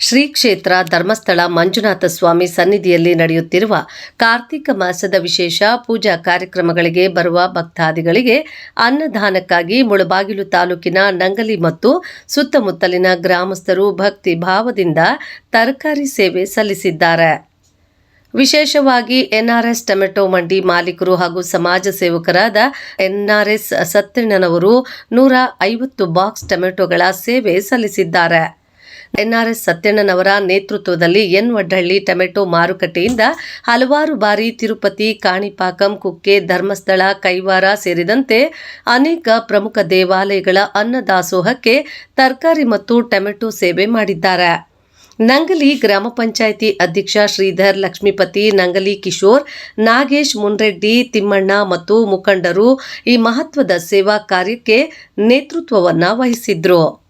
ಶ್ರೀ ಕ್ಷೇತ್ರ ಧರ್ಮಸ್ಥಳ ಮಂಜುನಾಥ ಸ್ವಾಮಿ ಸನ್ನಿಧಿಯಲ್ಲಿ ನಡೆಯುತ್ತಿರುವ ಕಾರ್ತಿಕ ಮಾಸದ ವಿಶೇಷ ಪೂಜಾ ಕಾರ್ಯಕ್ರಮಗಳಿಗೆ ಬರುವ ಭಕ್ತಾದಿಗಳಿಗೆ ಅನ್ನದಾನಕ್ಕಾಗಿ ಮುಳಬಾಗಿಲು ತಾಲೂಕಿನ ನಂಗಲಿ ಮತ್ತು ಸುತ್ತಮುತ್ತಲಿನ ಗ್ರಾಮಸ್ಥರು ಭಕ್ತಿ ಭಾವದಿಂದ ತರಕಾರಿ ಸೇವೆ ಸಲ್ಲಿಸಿದ್ದಾರೆ. ವಿಶೇಷವಾಗಿ ಎನ್ಆರ್ಎಸ್ ಟೊಮೆಟೊ ಮಂಡಿ ಮಾಲೀಕರು ಹಾಗೂ ಸಮಾಜ ಸೇವಕರಾದ ಎನ್ಆರ್ಎಸ್ ಸತ್ಯಣ್ಣನವರು ನೂರ ಐವತ್ತು ಬಾಕ್ಸ್ ಟೊಮೆಟೊಗಳ ಸೇವೆ ಸಲ್ಲಿಸಿದ್ದಾರೆ. ಎನ್ಆರ್ಎಸ್ ಸತ್ಯಣ್ಣನವರ ನೇತೃತ್ವದಲ್ಲಿ ಎನ್ ವಡ್ಡಹಳ್ಳಿ ಟೊಮೆಟೊ ಮಾರುಕಟ್ಟೆಯಿಂದ ಹಲವಾರು ಬಾರಿ ತಿರುಪತಿ, ಕಾಣಿಪಾಕಂ, ಕುಕ್ಕೆ, ಧರ್ಮಸ್ಥಳ, ಕೈವಾರ ಸೇರಿದಂತೆ ಅನೇಕ ಪ್ರಮುಖ ದೇವಾಲಯಗಳ ಅನ್ನದಾಸೋಹಕ್ಕೆ ತರಕಾರಿ ಮತ್ತು ಟೊಮೆಟೊ ಸೇವೆ ಮಾಡಿದ್ದಾರೆ. ನಂಗಲಿ ಗ್ರಾಮ ಪಂಚಾಯಿತಿ ಅಧ್ಯಕ್ಷ ಶ್ರೀಧರ್ ಲಕ್ಷ್ಮೀಪತಿ, ನಂಗಲಿ ಕಿಶೋರ್, ನಾಗೇಶ್ ಮುನ್ರೆಡ್ಡಿ, ತಿಮ್ಮಣ್ಣ ಮತ್ತು ಮುಖಂಡರು ಈ ಮಹತ್ವದ ಸೇವಾ ಕಾರ್ಯಕ್ಕೆ ನೇತೃತ್ವವನ್ನು ವಹಿಸಿದ್ರು.